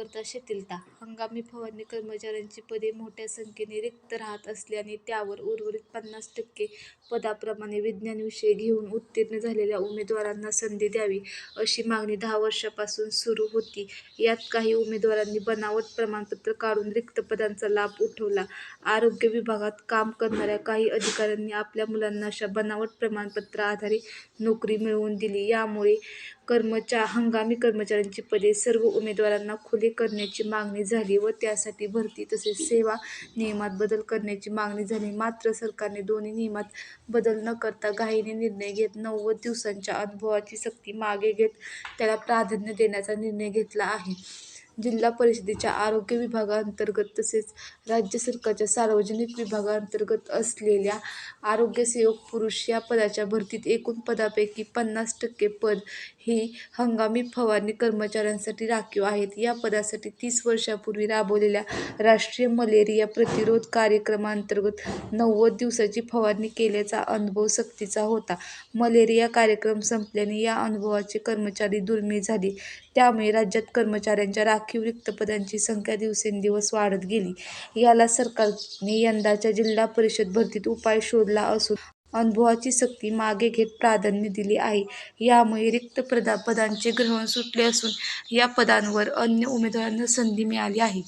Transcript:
करता शिथिलता हंगामी फवारणी कर्मचाऱ्यांची पदे मोठ्या संख्येने रिक्त राहत असल्याने त्यावर उर्वरित पन्नास टक्के पदाप्रमाणे विज्ञान विषय घेऊन उत्तीर्ण झालेल्या उमेदवारांना संधी द्यावी, अशी मागणी दहा वर्षापासून सुरू होती. यात काही उमेदवारांनी बनावट प्रमाणपत्र काढून रिक्त पदांचा लाभ उठवला. आरोग्य विभागात काम करणाऱ्या काही अधिकाऱ्यांनी आपल्या मुलांना अशा बनावट प्रमाणपत्र आधारे नोकरी मिळवून दिली. यामुळे हंगामी कर्मचाऱ्यांची पदे सर्व उमेदवारांना खुली करण्याची मागणी झाली व त्यासाठी भरती तसेच सेवा नियमात बदल करण्याची मागणी झाली. मात्र सरकारने दोन्ही नियमात बदल न करता घाईने निर्णय घेत नव्वद दिवसांच्या अनुभवाची सक्ती मागे घेत त्याला प्राधान्य देण्याचा निर्णय घेतला आहे. जिल्हा परिषदेच्या आरोग्य विभागाअंतर्गत तसेच राज्य सरकारच्या सार्वजनिक विभागाअंतर्गत असलेल्या आरोग्यसेवक पुरुष या पदाच्या भरतीत एकूण पदापैकी पन्नास टक्के पद ही हंगामी फवारणी कर्मचाऱ्यांसाठी राखीव आहेत. या पदासाठी तीस वर्षापूर्वी राबवलेल्या राष्ट्रीय मलेरिया प्रतिरोध कार्यक्रमाअंतर्गत नव्वद दिवसाची फवारणी केल्याचा अनुभव सक्तीचा होता. मलेरिया कार्यक्रम संपल्याने या अनुभवाचे कर्मचारी दुर्मिळ झाले. त्यामुळे राज्यात कर्मचाऱ्यांच्या राखीव राखीव रिक्तपदांची संख्या दिवसेंदिवस वाढत गेली. याला सरकारने यंदाच्या जिल्हा परिषद भरतीत उपाय शोधला असून अनुभवाची सक्ती मागे घेत प्राधान्य दिले आहे. यामुळे रिक्त पदांचे ग्रहण सुटले असून या पदांवर अन्य उमेदवारांना संधी मिळाली आहे.